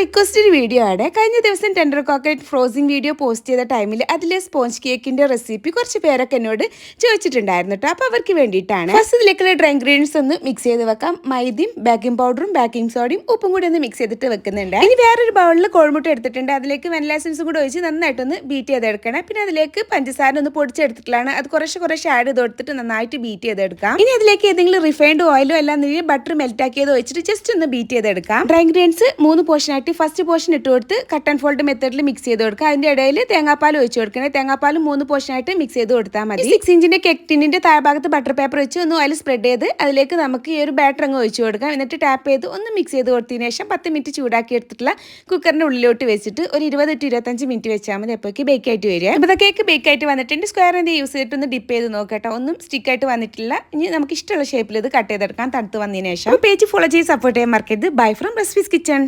Requested video ആണ്. കഴിഞ്ഞ ദിവസം tender coconut frosting video post ചെയ്ത ടൈമിൽ അതിലെ സ്പോഞ്ച് കേക്കിന്റെ റെസിപ്പി കുറച്ച് പേരൊക്കെ എന്നോട് ചോദിച്ചിട്ടുണ്ടായിരുന്നു കേട്ടോ അപ്പോൾ അവർക്ക് വേണ്ടിയിട്ടാണ്. ഫസ്റ്റ് ഇതിലേക്കുള്ള ഡ്രൈ ഇൻഗ്രീഡിയൻസ് ഒന്ന് മിക്സ് ചെയ്ത് വെക്കാം. മൈദയും ബേക്കിംഗ് പൗഡറും ബേക്കിംഗ് സോഡയും ഉപ്പും കൂടി ഒന്ന് മിക്സ് ചെയ്തിട്ട് വെക്കുന്നുണ്ട്. ഇനി വേറൊരു ബൗളിൽ കോഴിമുട്ട എടുത്തിട്ടുണ്ട്. അതിലേക്ക് വെനില എസൻസും കൂടി ഒഴിച്ച് നന്നായിട്ടൊന്ന് ബീറ്റ് ചെയ്തെടുക്കണം. പിന്നെ അതിലേക്ക് പഞ്ചസാര ഒന്ന് പൊടിച്ചെടുത്തിട്ടാണ് അത് കുറച്ച് കുറച്ച് ആഡ് ചെയ്ത് കൊടുത്തിട്ട് നന്നായിട്ട് ബീറ്റ് ചെയ്തെടുക്കാം. ഇനി അതിലേക്ക് ഏതെങ്കിലും റിഫൈൻഡ് ഓയിലോ അല്ലാന്നുണ്ടെങ്കിൽ ബട്ടർ മെൽറ്റ് ആക്കിയത് ഒഴിച്ചിട്ട് ജസ്റ്റ് ഒന്ന് ബീറ്റ് ചെയ്തെടുക്കാം. ഡ്രൈ ഇൻഗ്രീഡിയൻസ് മൂന്ന് പോർഷൻ ആയിട്ട് ഫസ്റ്റ് പോർഷൻ ഇട്ട് കൊടുത്ത് കട്ട് ആൻഡ് ഫോൾഡ് മെത്തേഡിൽ മിക്സ് ചെയ്ത് കൊടുക്കുക. അതിന്റെ ഇടയിൽ തേങ്ങാപ്പാൽ ഒഴിച്ച് കൊടുക്കണേ. തേങ്ങാപ്പാൽ മൂന്ന് പോർഷൻ ആയിട്ട് മിക്സ് ചെയ്ത് കൊടുത്താൽ മതി. സിക്സ് ഇഞ്ചിന്റെ കെക്ക് ടിന്നിന്റെ താഴ്ഭാഗത്ത് ബട്ടർ പേപ്പർ വെച്ച് ഒന്ന് ഓയിൽ സ്പ്രെഡ് ചെയ്ത് അതിലേക്ക് നമുക്ക് ഈ ഒരു ബാറ്റർ അങ്ങ് ഒഴിച്ച് കൊടുക്കാം. എന്നിട്ട് ടാപ്പ് ചെയ്ത് ഒന്ന് മിക്സ് ചെയ്ത് കൊടുത്തതിന് ശേഷം പത്ത് മിനിറ്റ് ചൂടാക്കി എടുത്തിട്ടുള്ള കുക്കറിന്റെ ഉള്ളിലോട്ട് വെച്ചിട്ട് ഒരു ഇരുപത് ടു ഇരുപത്തഞ്ച് മിനിറ്റ് വെച്ചാൽ മതി. അപ്പോഴേക്ക് ബേക്ക് ആയിട്ട് വരിക. ഇപ്പോൾ കേക്ക് ബേക്ക് ആയിട്ട് വന്നിട്ടുണ്ട്. സ്ക്വയർ എന്ത് യൂസ് ചെയ്തിട്ട് ഒന്ന് ഡിപ്പ് ചെയ്ത് നോക്കട്ടോ ഒന്നും സ്റ്റിക്ക് ആയിട്ട് വന്നിട്ടില്ല. ഇനി നമുക്ക് ഇഷ്ടമുള്ള ഷേപ്പിൽ ഇത് കട്ട് ചെയ്തെടുക്കാം. തണുത്ത് വന്നതിന് ശേഷം. പേജ് ഫോളോ ചെയ്ത് സപ്പോർട്ട് ചെയ്യാൻ മറക്കരുത്. Bye from recipes kitchen